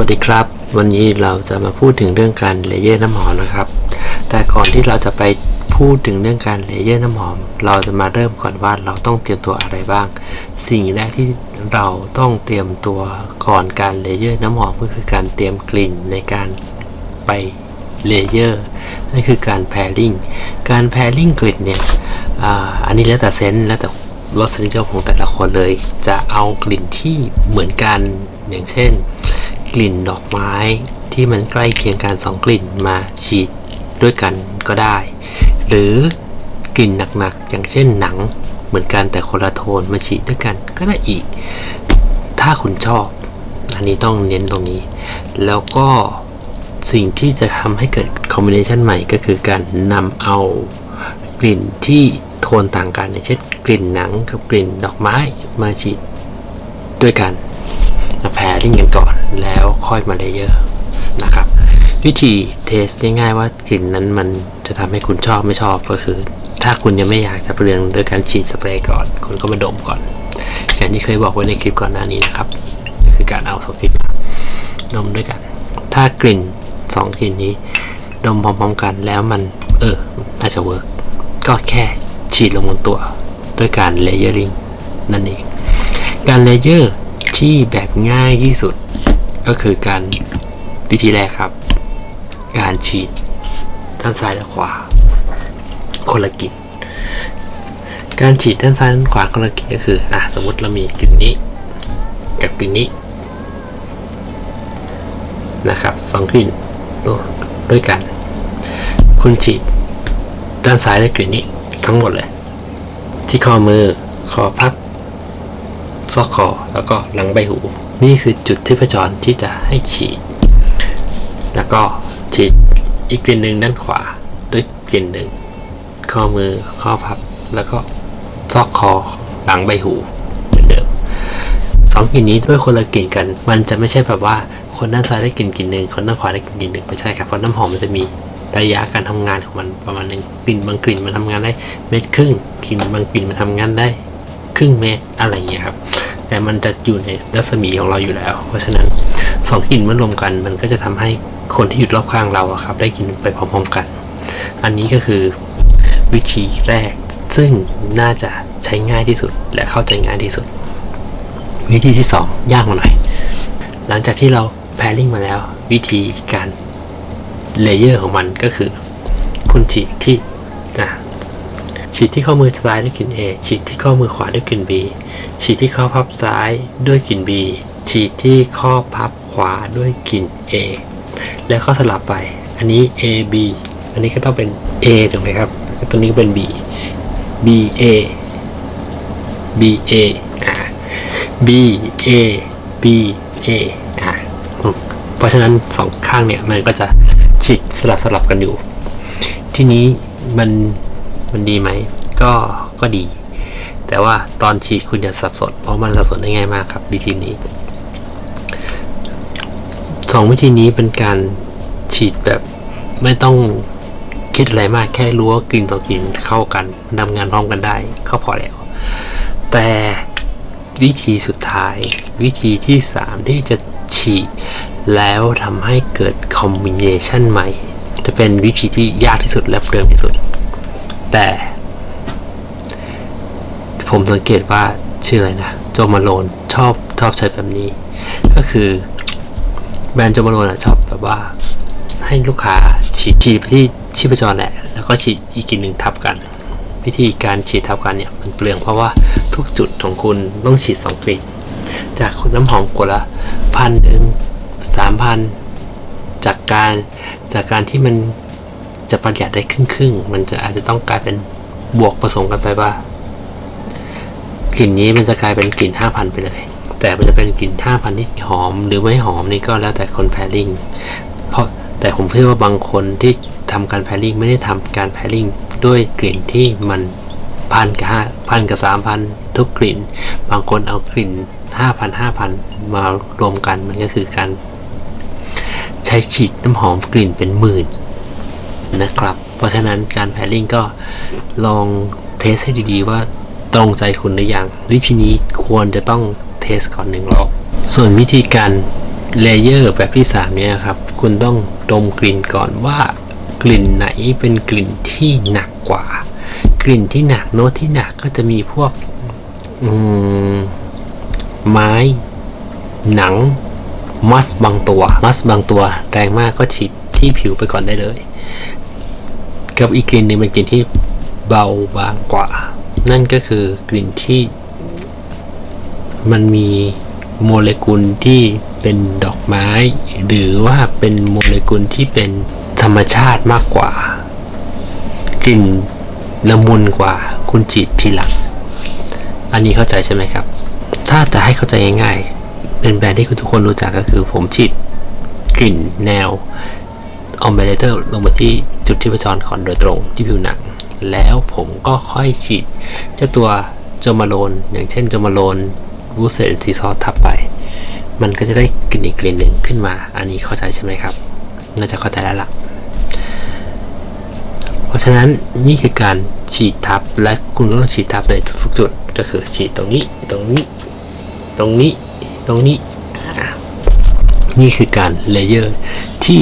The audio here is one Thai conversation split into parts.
วัสดีครับ วันนี้เราจะมาพูดถึงเรื่องการเลเยอร์น้ำหอมนะครับ แต่ก่อนที่เราจะไปพูดถึงเรื่องการเลเยอร์น้ำหอม เราจะมาเริ่มก่อนว่าเราต้องเตรียมตัวอะไรบ้าง สิ่งแรกที่เราต้องเตรียมตัวก่อนการเลเยอร์น้ำหอมก็คือการเตรียมกลิ่นในการไปเลเยอร์นั่นคือการแพริ่งการแพริ่งกลิ่นเนี่ยอาอันนี้แล้วแต่เซนส์แล้วแต่รสนิยมของแต่ละคนเลย จะเอากลิ่นที่เหมือนกันอย่างเช่น กลิ่นดอกไม้ที่มันใกล้เคียงกันสองกลิ่นมาฉีดด้วยกันก็ได้ หรือกลิ่นหนักๆอย่างเช่นหนังเหมือนกันแต่คนละโทนมาฉีดด้วยกันก็ได้อีก ถ้าคุณชอบ อันนี้ต้องเน้นตรงนี้ แล้วก็สิ่งที่จะทำให้เกิดคอมบิเนชันใหม่ก็คือการนำเอากลิ่นที่โทนต่างกันอย่างเช่นกลิ่นหนังกับกลิ่นดอกไม้มาฉีดด้วยกัน แพริ่งกันก่อนแล้วค่อยมาเลเยอร์นะครับ วิธีเทสง่ายๆว่ากลิ่นนั้นมันจะทำให้คุณชอบไม่ชอบก็คือ ถ้าคุณยังไม่อยากจะเปลืองโดยการฉีดสเปรย์ก่อน คุณก็มาดมก่อนอย่างที่เคยบอกไว้ในคลิปก่อนหน้านี้นะครับก็คือการเอาสองกลิ่นดมด้วยกัน ถ้ากลิ่นสองกลิ่นนี้ ดมพร้อมๆกันแล้วมันเอออาจจะเวิร์กก็แค่ฉีดลงบนตัวด้วยการเลเยอร์ลิงนั่นเอง การเลเยอร์ ที่แบบง่ายที่สุด ก็คือการวิธีแรกครับ การฉีดด้านซ้ายและขวา คนละกลิ่นการฉีดด้านซ้ายด้านขวาคนละกลิ่นก็คืออะสมมติเรามีกลิ่นนี้ กับกลิ่นนี้นะครับสองกลิ่นด้วยกัน คุณฉีดด้านซ้ายด้วยกลิ่นนี้ทั้งหมดเลย ที่ข้อมือคอพับ ซอกคอ แล้วก็หลังใบหู นี่คือจุดที่ประจรที่จะให้ฉีด แล้วก็ฉีดอีกกลิ่นหนึ่งด้านขวาด้วยกลิ่นหนึ่ง ข้อมือข้อพับ แล้วก็ซอกคอหลังใบหูเหมือนเดิมสองกลิ่นนี้ด้วยคนละกลิ่นกัน มันจะไม่ใช่แบบว่าคนด้านซ้ายได้กลิ่นกลิ่นหนึ่งคนด้านขวาได้กลิ่นกลิ่นหนึ่งไม่ใช่ครับเพราะน้ำหอมมันจะมีระยะการทำงานของมันประมาณหนึ่งกลิ่นบางกลิ่นมันทำงานได้เม็ดครึ่งกลิ่นบางกลิ่นมันทำงานได้ครึ่งเมตรอะไรอย่างเงี้ยครับ แต่มันจะอยู่ในรัศมีของเราอยู่แล้ว เพราะฉะนั้นสองกลิ่นเมื่อรวมกัน มันก็จะทำให้คนที่อยู่รอบข้างเราครับ ได้กินไปพร้อมๆกัน อันนี้ก็คือวิธีแรกซึ่งน่าจะใช้ง่ายที่สุดและเข้าใจง่ายที่สุด วิธีที่สองยากมาหน่อย หลังจากที่เราแพริ่งมาแล้ว วิธีการเลเยอร์ของมันก็คือ คุณฉีดที่ ฉีดที่ข้อมือซ้ายด้วยกลิ่น A ฉีดที่ข้อมือขวาด้วยกลิ่น B ฉีดที่ข้อพับซ้ายด้วยกลิ่น B ฉีดที่ข้อพับขวาด้วยกลิ่น A แล้วก็สลับไป อันนี้ A B อันนี้ก็ต้องเป็น A ถูกไหมครับตัวนี้ก็เป็น B B A B A อ่า B A B A อ่าเพราะฉะนั้นสองข้างเนี่ยมันก็จะฉีดสลับสลับกันอยู่ ที่นี้มัน มันดีไหม ก็ก็ดี แต่ว่าตอนฉีดคุณจะสับสน เพราะมันสับสนได้ง่ายมากครับ วิธีนี้สองวิธีนี้เป็นการฉีดแบบไม่ต้องคิดอะไรมากแค่รู้ว่ากลิ่นต่อกลิ่นเข้ากันทำงานพร้อมกันได้ก็พอแล้ว แต่วิธีสุดท้าย วิธีที่สามที่จะฉีด แล้วทำให้เกิดคอมบิเนชันใหม่ จะเป็นวิธีที่ยากที่สุดและเปลืองที่สุด แต่ ผมสังเกตว่าชื่ออะไรนะโจมาโลนชอบชอบใช้แบบนี้ ก็คือแบรนด์โจมาโลนชอบแบบว่า ให้ลูกค้าฉีดฉีดไปที่ชีพจรแหละ แล้วก็ฉีดอีกกลิ่นหนึ่งทับกัน วิธีการฉีดทับกันเนี่ยมันเปลืองเพราะว่าทุกจุดของคุณต้องฉีดสองกลิ่นจากน้ำหอมกว่าละพันหนึ่งสามพันจากการจากการที่มัน จะประหยัดได้ครึ่งครึ่งๆมันจะอาจจะต้องกลายเป็นบวกผสมกันไปว่ากลิ่นนี้มันจะกลายเป็นกลิ่นห้าพันไปเลย แต่มันจะเป็นกลิ่นห้าพันที่หอม หรือไม่หอมนี่ก็แล้วแต่คนแพริ่งเพราะแต่ผมเชื่อว่าบางคนที่ทำการแพริ่งไม่ได้ทำการแพริ่งด้วยกลิ่นที่มันพันกับห้าพันกับสามพันทุกกลิ่น บางคนเอากลิ่นห้าพันห้าพันมารวมกันมันก็คือการใช้ฉีดน้ำหอมกลิ่นเป็นหมื่น นะครับ เพราะฉะนั้นการแพริ่งก็ลองเทสให้ดีๆว่าตรงใจคุณหรือยัง วิธีนี้ควรจะต้องเทสก่อนหนึ่งรอบส่วนวิธีการเลเยอร์แบบที่ 3 เนี่ยครับ คุณต้องดมกลิ่นก่อนว่ากลิ่นไหนเป็นกลิ่นที่หนักกว่า กลิ่นที่หนักโน้ตที่หนักก็จะมีพวกมไม้ หนัง มัสบางตัว มัสบางตัวแรงมากก็ฉีดที่ผิวไปก่อนได้เลย กับอีกกลิ่นหนึ่งเป็นกลิ่นที่เบาบางกว่า นั่นก็คือกลิ่นที่ มันมีโมเลกุลที่เป็นดอกไม้ หรือว่าเป็นโมเลกุลที่เป็นธรรมชาติมากกว่า กลิ่นละมุนกว่าคุณจีดทีหลัง อันนี้เข้าใจใช่ไหมครับ ถ้าจะให้เข้าใจง่ายๆ เป็นแบรนด์ที่คุณทุกคนรู้จักก็คือผมฉีดกลิ่นแนวออมเบเลเตอร์ลงไปที่ จุดที่ประจรก่อนโดยตรงที่ผิวหนัง แล้วผมก็ค่อยฉีดเจ้าตัวโจมาโลน อย่างเช่นโจมาโลนวูเซตซีซอสทับไป มันก็จะได้กลิ่นอีกกลิ่นหนึ่งขึ้นมา อันนี้เข้าใจใช่ไหมครับ น่าจะเข้าใจแล้วล่ะ เพราะฉะนั้นนี่คือการฉีดทับและคุณต้องฉีดทับในทุกๆจุด ก็คือฉีดตรงนี้ ตรงนี้ ตรงนี้ ตรงนี้ นี่คือการเลเยอร์ที่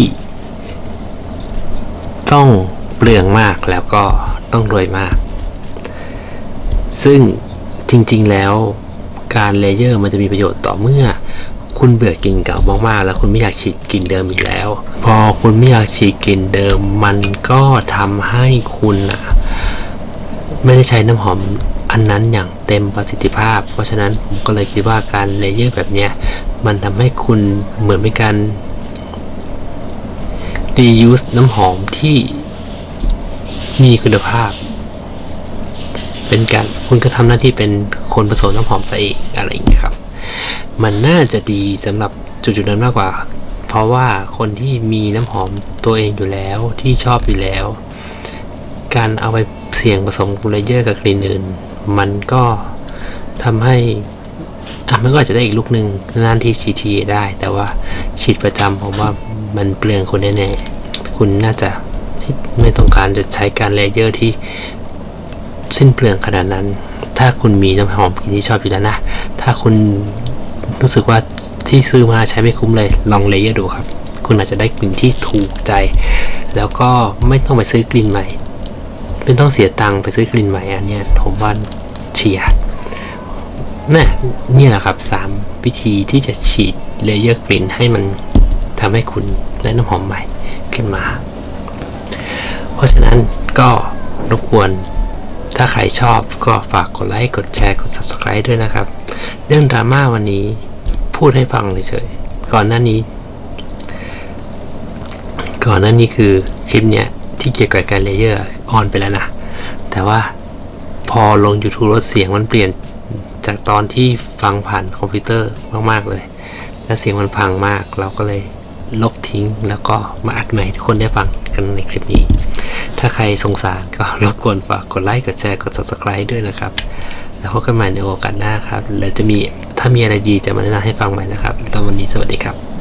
ต้องเปลืองมากแล้วก็ต้องรวยมาก ซึ่งจริงๆแล้วการเลเยอร์มันจะมีประโยชน์ต่อเมื่อ คุณเบื่อกินเก่ามากๆ แล้วคุณไม่อยากฉีดกลิ่นเดิมอีกแล้ว พอคุณไม่อยากฉีดกลิ่นเดิม มันก็ทำให้คุณอะไม่ได้ใช้น้ำหอมอันนั้นอย่างเต็มประสิทธิภาพ เพราะฉะนั้นผมก็เลยคิดว่าการเลเยอร์แบบเนี้ยมันทำให้คุณเหมือนเป็นการ reuse น้ำหอมที่มีคุณภาพ เป็นการคุณก็ทำหน้าที่เป็นคนผสมน้ำหอมซะเองอะไรอย่างเงี้ยครับ มันน่าจะดีสำหรับจุดๆนั้นมากกว่า เพราะว่าคนที่มีน้ำหอมตัวเองอยู่แล้วที่ชอบอยู่แล้ว การเอาไปเสี่ยงผสมเลเยอร์กับกลิ่นอื่น มันก็ทำให้ อะมันก็อาจจะได้อีกลูกหนึ่งนานที่ฉีดทีได้ แต่ว่าฉีดประจำผมว่ามันเปลืองคุณแน่ๆคุณน่าจะไม่ต้องการจะใช้การเลเยอร์ที่สิ้นเปลืองขนาดนั้น ถ้าคุณมีน้ำหอมกลิ่นที่ชอบอยู่แล้วนะ ถ้าคุณรู้สึกว่าที่ซื้อมาใช้ไม่คุ้มเลย ลองเลเยอร์ดูครับ คุณอาจจะได้กลิ่นที่ถูกใจ แล้วก็ไม่ต้องไปซื้อกลิ่นใหม่ไม่ต้องเสียตังค์ไปซื้อกลิ่นใหม่อันนี้ผมว่าเฉียด น่ะนี่แหละครับสามวิธีที่จะฉีดเลเยอร์กลิ่นให้มันทำให้คุณได้น้ำหอมใหม่ขึ้นมา เพราะฉะนั้นก็รบกวนถ้าใครชอบก็ฝากกดไลค์ กดแชร์ กด subscribe ด้วยนะครับ เรื่องดราม่าวันนี้พูดให้ฟังเฉยๆก่อนหน้านี้ ก่อนหน้านี้คือคลิปเนี้ยที่เกี่ยวกับการเลเยอร์ออนไปแล้วนะ แต่ว่าพอลง YouTube ลดเสียงมันเปลี่ยน จากตอนที่ฟังผ่านคอมพิวเตอร์มากๆเลย และเสียงมันพังมาก เราก็เลยลบทิ้งแล้วก็มาอัดใหม่ให้ทุกคนได้ฟังกันในคลิปนี้ ถ้าใครสงสารก็รบกวนฝากกดไลค์กดแชร์กด subscribe ด้วยนะครับ แล้วพบกันใหม่ในโอกาสหน้าครับ และจะมีถ้ามีอะไรดีจะมาแนะนำให้ฟังใหม่นะครับตอนวันนี้สวัสดีครับ